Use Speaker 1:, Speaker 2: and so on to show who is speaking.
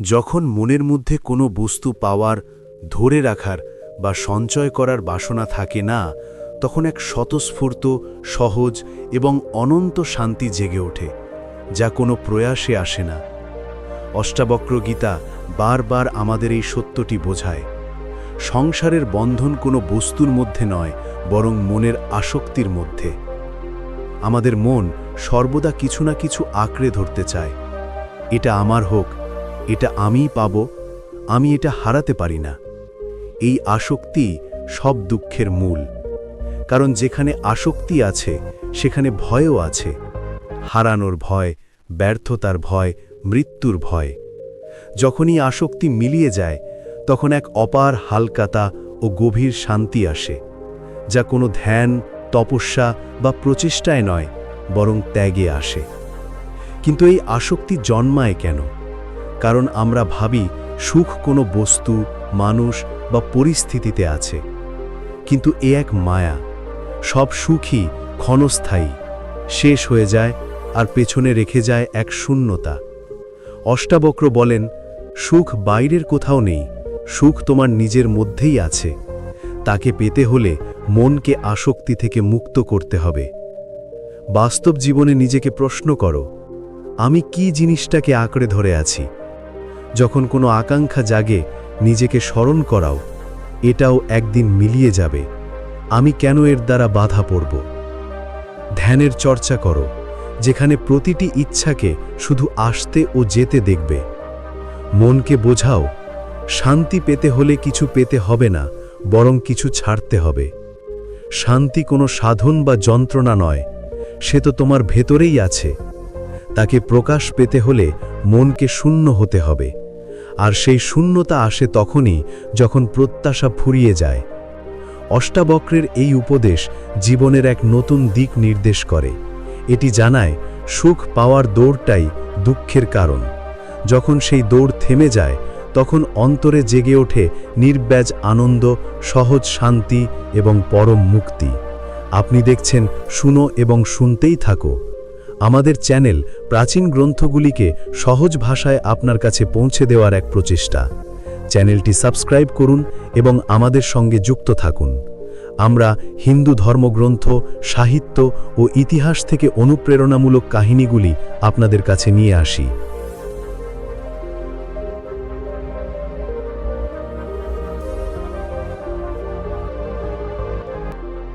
Speaker 1: যখন মনের মধ্যে কোনো বস্তু পাওয়ার, ধরে রাখার বা সঞ্চয় করার বাসনা থাকে না, তখন এক স্বতঃস্ফূর্ত, সহজ এবং অনন্ত শান্তি জেগে ওঠে, যা কোনো প্রয়াসে আসে না। অষ্টাবক্র গীতা বারবার আমাদের এই সত্যটি বোঝায়। সংসারের বন্ধন কোনো বস্তুর মধ্যে নয়, বরং মনের আসক্তির মধ্যে। আমাদের মন সর্বদা কিছু না কিছু আঁকড়ে ধরতে চায়। এটা আমার হোক এটা আমিই পাব, আমি এটা হারাতে পারি না। এই আসক্তি সব দুঃখের মূল। কারণ যেখানে আসক্তি আছে, সেখানে ভয়ও আছে। হারানোর ভয়, ব্যর্থতার ভয়, মৃত্যুর ভয়। যখনই আসক্তি মিলিয়ে যায়, তখন এক অপার হালকাতা ও গভীর শান্তি আসে, যা কোনো ধ্যান, তপস্যা বা প্রচেষ্টায় নয়, বরং ত্যাগে আসে। কিন্তু এই আসক্তি জন্মায় কেন? কারণ আমরা ভাবি সুখ কোনো বস্তু, মানুষ বা পরিস্থিতিতে আছে। কিন্তু এ এক মায়া। সব সুখই ক্ষণস্থায়ী। শেষ হয়ে যায় আর পেছনে রেখে যায় এক শূন্যতা। অষ্টাবক্র বলেন, সুখ বাইরের কোথাও নেই। সুখ তোমার নিজের মধ্যেই আছে। তাকে পেতে হলে মনকে আসক্তি থেকে মুক্ত করতে হবে। বাস্তব জীবনে নিজেকে প্রশ্ন করো, আমি কি জিনিসটাকে আঁকড়ে ধরে আছি? যখন কোনো আকাঙ্ক্ষা জাগে, নিজেকে স্মরণ করাও, এটাও একদিন মিলিয়ে যাবে। আমি কেন এর দ্বারা বাধা পড়ব? ধ্যানের চর্চা করো, যেখানে প্রতিটি ইচ্ছাকে শুধু আসতে ও যেতে দেখবে। মনকে বোঝাও, শান্তি পেতে হলে কিছু পেতে হবে না, বরং কিছু ছাড়তে হবে। শান্তি কোনো সাধন বা যন্ত্রণা নয়, সে তো তোমার ভেতরেই আছে। তাকে প্রকাশ পেতে হলে মনকে শূন্য হতে হবে। আর সেই শূন্যতা আসে তখনই যখন প্রত্যাশা ফুরিয়ে যায়। অষ্টাবক্রের এই উপদেশ জীবনের এক নতুন দিক নির্দেশ করে। এটি জানায়, সুখ পাওয়ার দৌড়টাই দুঃখের কারণ। যখন সেই দৌড় থেমে যায়, তখন অন্তরে জেগে ওঠে নির্ব্যাজ আনন্দ, সহজ শান্তি এবং পরম মুক্তি। আপনি দেখছেন, শুনো এবং শুনতেই থাকো। আমাদের চ্যানেল প্রাচীন গ্রন্থগুলিকে সহজ ভাষায় আপনার কাছে পৌঁছে দেওয়ার এক প্রচেষ্টা। চ্যানেলটি সাবস্ক্রাইব করুন এবং আমাদের সঙ্গে যুক্ত থাকুন। আমরা হিন্দু ধর্মগ্রন্থ, সাহিত্য ও ইতিহাস থেকে অনুপ্রেরণামূলক কাহিনীগুলি আপনাদের কাছে নিয়ে আসি।